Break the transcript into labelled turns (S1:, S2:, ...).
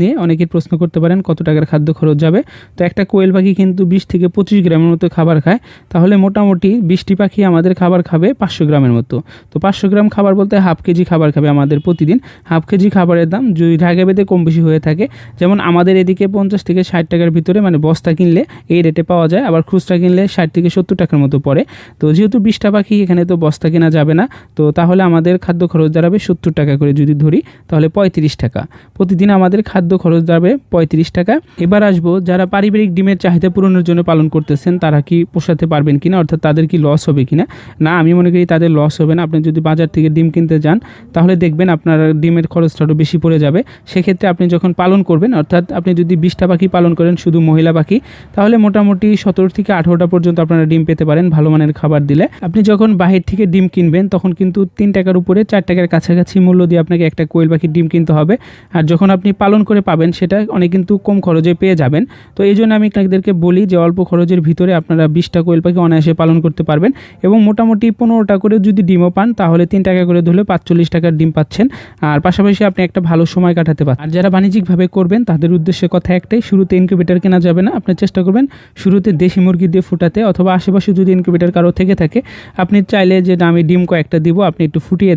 S1: নিয়ে অনেকেই প্রশ্ন করতে পারেন কত টাকার খাদ্য খরচ যাবে। তো একটা কোয়েল পাখি কিন্তু বিশ থেকে পঁচিশ গ্রামের মতো খাবার খায়। তাহলে মোটামুটি বিশটি পাখি আমাদের খাবার খাবে পাঁচশো গ্রামের মতো। তো পাঁচশো গ্রাম খাবার বলতে হাফ কেজি খাবার খাবে আমাদের প্রতিদিন। হাফ কেজি খাবারের দাম যদি ঢাকা বেঁধে কম বেশি হয়ে থাকে, যেমন আমাদের এদিকে পঞ্চাশ থেকে ষাট টাকার ভিতরে মানে বস্তা কিনলে এই রেটে পাওয়া যায়, আবার খুচরা কিনলে ষাট থেকে সত্তর টাকার মতো পড়ে। তো যেহেতু বিশটা পাখি এখানে তো বস্তা কেনা যাবে না, তো তাহলে আমাদের খাদ্য খরচ দাঁড়াবে সত্তর টাকা করে যদি ধরি, তাহলে পঁয়ত্রিশ টাকা। প্রতিদিন আমাদের খাদ্য খরচ দাঁড়াবে পঁয়ত্রিশ টাকা। এবার আসব, যারা পারিবারিক ডিমের চাহিদা পূরণের জন্য পালন করতেছেন, তারা কি পোষাতে পারবেন কিনা? অর্থাৎ তাদের কি লস হবে কিনা? না, আমি মনে করি তাদের লস হবে না। আপনি যদি বাজার থেকে ডিম কিনতে যান, তাহলে দেখবেন আপনার ডিমের খরচটা আরও বেশি পড়ে যাবে। সেক্ষেত্রে আপনি যখন পালন করবেন, অর্থাৎ আপনি যদি বিশটা পাখি পালন করেন, শুধু মহিলা পাখি, তাহলে মোটামুটি সতেরো থেকে আঠেরোটা পর্যন্ত আপনারা ডিম পেতে পারেন ভালো মানের খাবার দিলে। আপনি যখন বাহির থেকে ডিম কিনবেন, তখন কিন্তু তিন টাকার উপরে চার টাকার কাছাকাছি মূল্য দিয়ে আপনাকে একটা কোয়েল পাখির ডিম কিনতে হবে। আর যখন আপনি পালন করে পাবেন সেটা অনেক কিন্তু কম খরচে পেয়ে যাবেন। তো এই জন্য আমি আপনাদেরকে বলি যে অল্প খরচের ভিতরে আপনারা বিশটা কোয়েল পাখি অনায়াসে পালন করতে পারবেন এবং মোটামুটি পনেরোটা করে যদি ডিমও পান, তাহলে তিন টাকা করে ধরলে পাঁচচল্লিশ টাকার ডিম পাচ্ছেন। আর পাশাপাশি আপনি একটা ভালো সময় কাটাতে পারেন আর যারা বাণিজ্যিকভাবে করবেন, তাদের উদ্দেশ্যে কথা একটাই, শুরুতে ইনকিউবেটার কেনা যাবে না। আপনি চেষ্টা করবেন শুরুতে দেশি মুরগি দিয়ে ফুটাতে, অথবা আশেপাশে যদি ইনকিউবেটার কারও থেকে থাকে, আপনি চাইলে যে আমি ডিম কয়েকটা দিব, আপনি একটু ফুটিয়ে